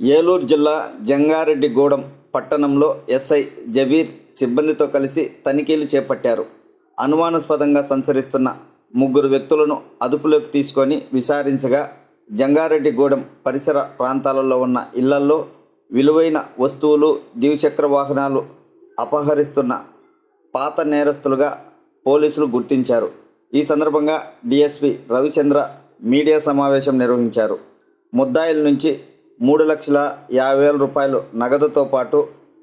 ఏలూరు జిల్లా జంగారెడ్డిగూడెం పట్టణంలో SI Jabeur సిబ్బందితో కలిసి తనిఖీలు చేపట్టారు. అనుమానాస్పదంగా సంచరిస్తున్న ముగ్గురు వ్యక్తులను అదుపులోకి తీసుకొని విచారించగా జంగారెడ్డిగూడెం పరిసర ప్రాంతాలలో ఉన్న ఇళ్ళల్లో విలువైన వస్తువులు ద్విచక్ర వాహనాలు అపహరిస్తున్న పాత నేరస్తులుగా పోలీసులు గుర్తించారు. ఈ సందర్భంగా డిఎస్పి రవిచంద్ర మీడియా సమావేశం నిర్వహించారు. ముద్దాయిల నుంచి మూడు లక్షల యాభై వేల రూపాయలు నగదుతో పాటు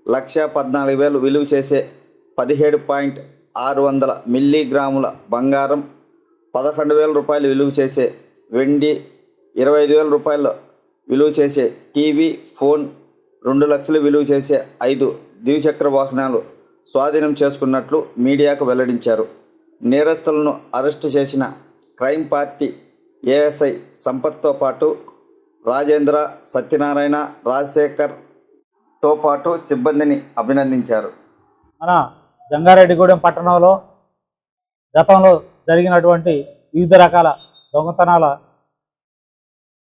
లక్ష పద్నాలుగు వేలు విలువ చేసే పదిహేడు పాయింట్ ఆరు వందల మిల్లీగ్రాముల బంగారం పదకొండు వేల రూపాయలు విలువ చేసే వెండి ఇరవై ఐదు వేల రూపాయలు విలువ చేసే టీవీ ఫోన్ రెండు లక్షలు విలువ చేసే ఐదు ద్విచక్ర వాహనాలు స్వాధీనం చేసుకున్నట్లు మీడియాకు వెల్లడించారు. నేరస్తులను అరెస్టు చేసిన క్రైమ్ పార్టీ ఏఎస్ఐ సంపత్తో పాటు రాజేంద్ర సత్యనారాయణ రాజశేఖర్తో పాటు సిబ్బందిని అభినందించారు. మన జంగారెడ్డిగూడెం పట్టణంలో గతంలో జరిగినటువంటి వివిధ రకాల దొంగతనాల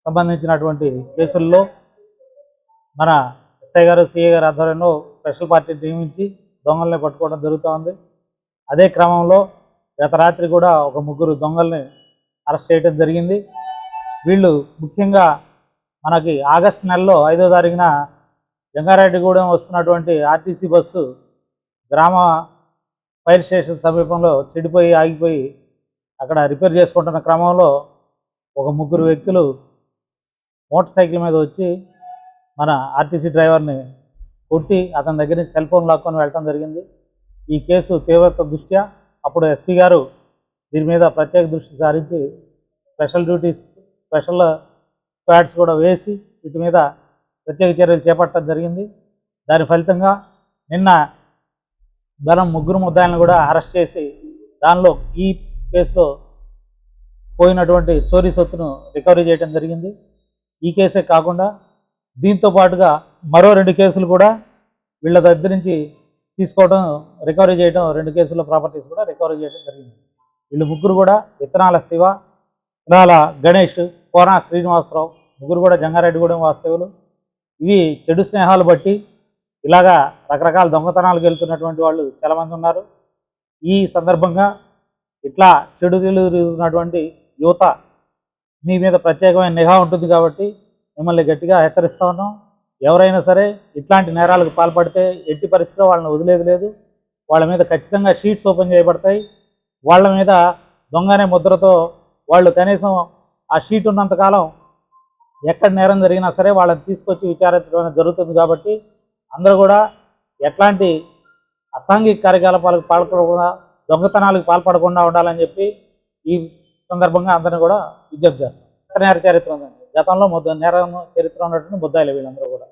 సంబంధించినటువంటి కేసుల్లో మన ఎస్ఐ గారు సిఐ గారు ఆధ్వర్యంలో స్పెషల్ పార్టీ నియమించి దొంగల్ని పట్టుకోవడం జరుగుతోంది. అదే క్రమంలో గత రాత్రి కూడా ఒక ముగ్గురు దొంగల్ని అరెస్ట్ చేయడం జరిగింది. వీళ్ళు ముఖ్యంగా మనకి ఆగస్ట్ నెలలో ఐదో తారీఖున జంగారెడ్డిగూడెం వస్తున్నటువంటి ఆర్టీసీ బస్సు గ్రామ ఫైర్ స్టేషన్ సమీపంలో చెడిపోయి ఆగిపోయి అక్కడ రిపేర్ చేసుకుంటున్న క్రమంలో ఒక ముగ్గురు వ్యక్తులు మోటార్ సైకిల్ మీద వచ్చి మన ఆర్టీసీ డ్రైవర్ని కొట్టి అతని దగ్గర నుంచి సెల్ ఫోన్ లాక్కొని వెళ్ళటం జరిగింది. ఈ కేసు తీవ్రత దృష్ట్యా అప్పుడు ఎస్పీ గారు దీని మీద ప్రత్యేక దృష్టి సారించి స్పెషల్ డ్యూటీస్ స్పెషల్ ప్యాడ్స్ కూడా వేసి వీటి మీద ప్రత్యేక చర్యలు చేపట్టడం జరిగింది. దాని ఫలితంగా నిన్న బలం ముగ్గురు ముద్దాయిలను కూడా అరెస్ట్ చేసి దానిలో ఈ కేసులో పోయినటువంటి చోరీ సొత్తును రికవరీ చేయడం జరిగింది. ఈ కేసే కాకుండా దీంతో పాటుగా మరో రెండు కేసులు కూడా వీళ్ళ దగ్గర నుంచి తీసుకోవడం రికవరీ చేయడం రెండు కేసుల ప్రాపర్టీస్ కూడా రికవరీ చేయడం జరిగింది. వీళ్ళు ముగ్గురు కూడా విత్తనాల శివ విత్తనాల గణేష్ కోనా శ్రీనివాసరావు ముగ్గురు కూడా జంగారెడ్డిగూడెం వాస్తవులు ఇవి చెడు స్నేహాలు బట్టి ఇలాగా రకరకాల దొంగతనాలకు వెళ్తున్నటువంటి వాళ్ళు చాలామంది ఉన్నారు. ఈ సందర్భంగా ఇట్లా చెడు తిరుగుతున్నటువంటి యువత మీ మీద ప్రత్యేకమైన నిఘా ఉంటుంది కాబట్టి మిమ్మల్ని గట్టిగా హెచ్చరిస్తా ఉన్నాం. ఎవరైనా సరే ఇట్లాంటి నేరాలకు పాల్పడితే ఎట్టి పరిస్థితిలో వాళ్ళని వదిలేదు లేదు. వాళ్ళ మీద ఖచ్చితంగా షీట్స్ ఓపెన్ చేయబడతాయి. వాళ్ళ మీద దొంగనే ముద్రతో వాళ్ళు కనీసం ఆ షీట్ ఉన్నంతకాలం ఎక్కడ నేరం జరిగినా సరే వాళ్ళని తీసుకొచ్చి విచారించడం అనేది జరుగుతుంది కాబట్టి అందరూ కూడా ఎట్లాంటి అసాంఘిక కార్యకలాపాలకు పాల్పడకుండా దొంగతనాలకు పాల్పడకుండా ఉండాలని చెప్పి ఈ సందర్భంగా అందరిని కూడా విజ్ఞప్తి చేస్తాం. నేర చరిత్ర ఉందండి. గతంలో ముద్ద నేరం చరిత్ర ఉన్నటువంటి ముద్దాయిలు వీళ్ళందరూ కూడా.